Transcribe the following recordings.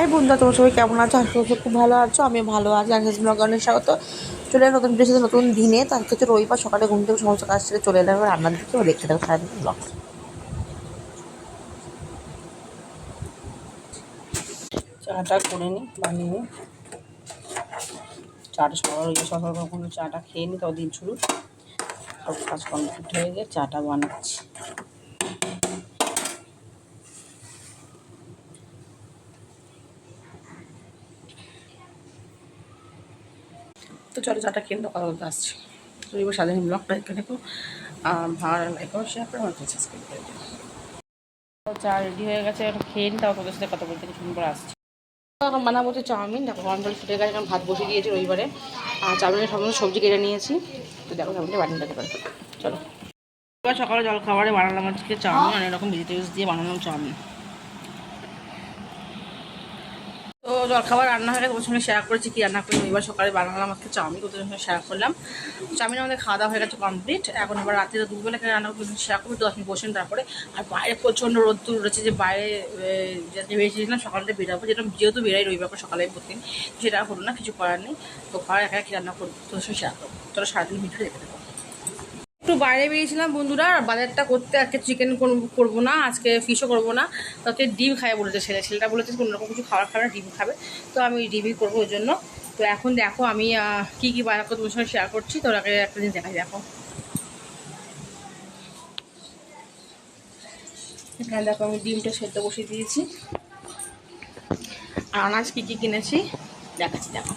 High বন্ধুরা, তোমার সবাই কেমন আছো? আশা খুব ভালো আছো। আমি ভালো আছি। আকাশ ব্লগ স্বাগত। চলে এলাম নতুন ড্রেসে নতুন দিনে। তার হচ্ছে রবিবার, সকালে ঘুম থেকে সমস্ত কাজ ছেড়ে চলে এলাম। রান্নার দিকে ও দেখতে থাকো সারাদিন ব্লগ চাটা করে নিই বানিয়ে নিই চাটা সকাল হয়ে সকাল কখনো চাটা খেয়ে নিই ততদিন শুরু। সব কাজ কমপ্লিট হয়ে গিয়ে চাটা বানাচ্ছি। তো চলো চাটা খেয়ে কথা বলতে আসছি। তো এবার সাধারণ ব্লগটা এখানে দেখো ভালো লাইক করো শেয়ার করে সাবস্ক্রাইব করে দিও। চা রেডি হয়ে গেছে, এখন খেয়ে নিই তাও তোদের সাথে কথা বলতে কিছুক্ষণ পর আসছি। এখন বানাবো হচ্ছে চাউমিন। দেখো, গরম জল ফুটে গেছে, এখন ভাত বসিয়ে দিয়েছি রবিবারে। আর চাউমিনের সমস্ত সবজি কেটে নিয়েছি। তো দেখো চাউমিনটা বানিয়ে দিতে পারে চলো। সকালে জল খাবারে বানালাম আজকে চাউমিন অনেক রকম ভেজিটেবলস দিয়ে বানালাম চাউমিন। তো জল খাবার রান্না হয়ে গেছে তোমার সঙ্গে শেয়ার করেছি কি রান্না করি এবার সকালে বানালাম আজকে চাউমিন তোদের সঙ্গে শেয়ার করলাম। চাউমিন আমাদের খাওয়া দাওয়া হয়ে গেছে কমপ্লিট এখন এবার রাত্রে দুপুরবেলা এখানে রান্না করে শেয়ার করব। দশ মিনিট বসেন তারপরে। আর বাইরে প্রচণ্ড রোদ্দুর উঠেছে যে বাইরে যাতে বেরিয়েছিলাম সকালটা বেরাবো যেটা যেহেতু বেরাই রবিবার করে সকালে প্রতিদিন সেটা হলো না, কিছু করার নেই। তো ঘরে একা কি রান্না করব তোদের সঙ্গে শেয়ার করব। চলো সারাদিন ভিডিও দেখে দেবো একটু বাইরে বেরিয়েছিলাম বন্ধুরা, আর বাজারটা করতে আজকে চিকেন করব না, আজকে ফিশও করব না। তাতে ডিম খায় বলেছে ছেলে। ছেলেটা বলেছে কোনো রকম কিছু খাবার খাবে ডিম খাবে। তো আমি ডিমই করব ওই জন্য। তো এখন দেখো আমি কি কি বাজার করে তোমার সঙ্গে শেয়ার করছি। তোর আগে একটা দিন দেখাই, দেখো। এখানে দেখো আমি ডিমটা সেদ্ধ বসিয়ে দিয়েছি। আর আনাজ কী কী কিনেছি? দেখাচ্ছি, দেখো।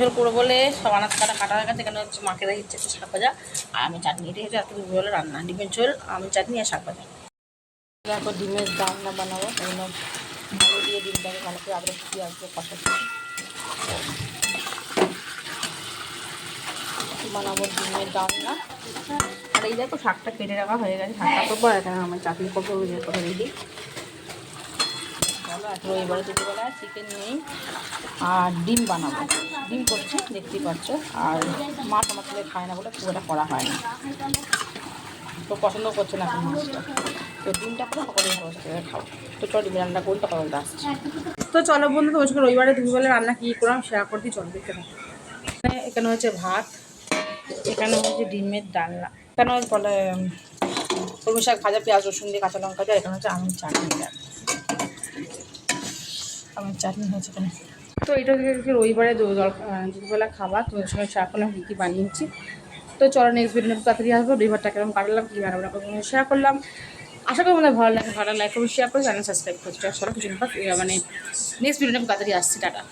ঝোল করব বলে সব আনাজ কাটা কাটা হয়ে গেছে, এখানে হচ্ছে মাকে দিচ্ছে একটু শাক ভাজা। আর আমি চাটনি এটা হচ্ছে এত দুপুরবেলা, রান্না, ডিমের ঝোল, আমি, চাটনি আর শাক ভাজা। দেখো ডিমের ডালনা বানাবো এগুলো ভালো দিয়ে ডিমটাকে ভালো করে আবার পেঁয়াজ দিয়ে কষাচ্ছি। বানাবো ডিমের ডালনা। আর এই দেখো শাকটা কেটে রাখা হয়ে গেছে, শাকটা করব আর এখানে আমার চাটনি করব করে রেডি এবারে দুপুরবেলা চিকেন নেই আর ডিম বানাবো। ডিম করছি, দেখতেই পাচ্ছ। আর মাছ আমার ছেলে খায় না বলে খুব একটা করা হয় না। তো পছন্দ করছে না এখন মাছটা। তো ডিমটা করে সকলে ভালো খাও। তো চলো ডিম রান্না করি তখন আসছি। তো চলো বন্ধু তোমার সঙ্গে রবিবারে দুপুরবেলা রান্না কী করলাম শেয়ার করতে চলো, দেখতে এখানে এখানে হচ্ছে ভাত, এখানে হচ্ছে ডিমের ডালনা। এখানে বলে কলমি শাক ভাজা, পেঁয়াজ, রসুন দিয়ে কাঁচা লঙ্কা দিয়ে এখানে হচ্ছে আমের চাটনি আমার চাটনি হয়েছে এখানে। তো এটা হচ্ছে রবিবারে দুপুরবেলা খাবার, তো সময় শেয়ার করলাম কী কী বানিয়েছি তো চলো নেক্সট ভিডিও তাড়াতাড়ি আসব রবিবারটা কেমন কাটালাম, কী বানাবো না শেয়ার করলাম। আশা করি আমাদের ভালো লাগে, ভালো লাইক করব শেয়ার করে চ্যানেল সাবস্ক্রাইব করছি চলো, কিছু মানে নেক্সট ভিডিওটা তাড়াতাড়ি আসছি, টাটা।